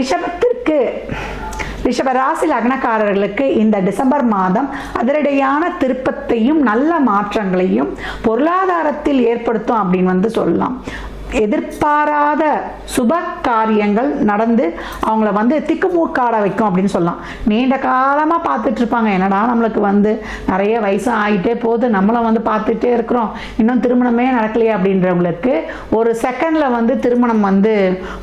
ரிஷபத்திற்கு ரிஷபராசி லக்னக்காரர்களுக்கு இந்த டிசம்பர் மாதம் அதிரடியான திருப்பத்தையும் நல்ல மாற்றங்களையும் பொருளாதாரத்தில் ஏற்படுத்தும் அப்படின்னு வந்து சொல்லலாம். எதிர்பாராத சுப காரியங்கள் நடந்து அவங்கள வந்து திக்குமூக்காட வைக்கும் அப்படின்னு சொல்லலாம். நீண்ட காலமாக பார்த்துட்டு இருப்பாங்க என்னடா நம்மளுக்கு வந்து நிறைய வயசு ஆகிட்டே போகுது. நம்மளும் வந்து பார்த்துட்டே இருக்கிறோம். இன்னும் திருமணமே நடக்கலையே அப்படின்றவங்களுக்கு ஒரு செகண்டில் வந்து திருமணம் வந்து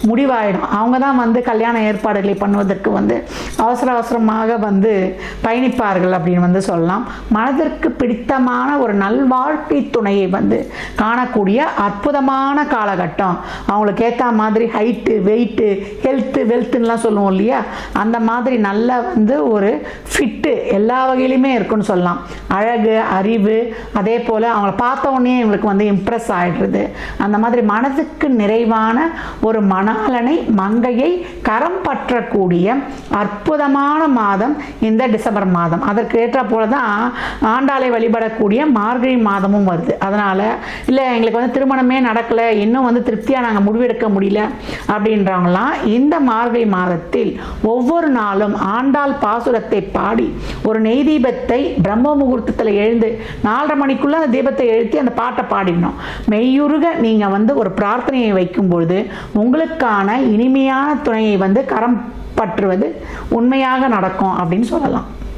முடிவாயிடும். அவங்க தான் வந்து கல்யாண ஏற்பாடுகளை பண்ணுவதற்கு வந்து அவசர அவசரமாக வந்து பயணிப்பார்கள் அப்படின்னு வந்து சொல்லலாம். மனதிற்கு பிடித்தமான ஒரு நல்வாழ்க்கை துணையை வந்து காணக்கூடிய அற்புதமான ஆகட்டும் அவங்களுக்கு ஏற்ற மாதிரி ஹைட்டு வெயிட்டு ஹெல்த்து வெல்த்துன்னெலாம் சொல்லுவோம் இல்லையா? அந்த மாதிரி நல்ல வந்து ஒரு ஃபிட்டு எல்லா வகையிலுமே இருக்குன்னு சொல்லலாம். அழகு அறிவு அதே போல் அவங்கள பார்த்த உடனே இவங்களுக்கு வந்து இம்ப்ரெஸ் ஆகிடுறது அந்த மாதிரி மனதுக்கு நிறைவான ஒரு மணாலனை மங்கையை கரம் பற்றக்கூடிய அற்புதமான மாதம் இந்த டிசம்பர் மாதம். அதற்கு ஏற்ற போல தான் ஆண்டாளை வழிபடக்கூடிய மார்கழி மாதமும் வருது. அதனால் இல்லை எங்களுக்கு வந்து திருமணமே நடக்கலை இன்னும் வந்து திருப்தியாக நாங்கள் முடிவெடுக்க முடியல அப்படின்றவங்களாம் இந்த மார்கழி மாதத்தில் ஒவ்வொரு நாளும் ஆண்டாள் பாசுரத்தை பாடி ஒரு நெய் தீபத்தை பிரம்ம முகூர்த்தத்தில் எழுந்து நாலரை மணிக்குள்ளே அந்த தீபத்தை எழுத்தி அந்த பாட்டை பாடிடணும். மெய்யுருக நீங்கள் வந்து ஒரு பிரார்த்தனையை வைக்கும்பொழுது உங்களுக்கான இனிமையான துணையை வந்து கரம் பற்றுவது உண்மையாக நடக்கும் அப்படின்னு சொல்லலாம்.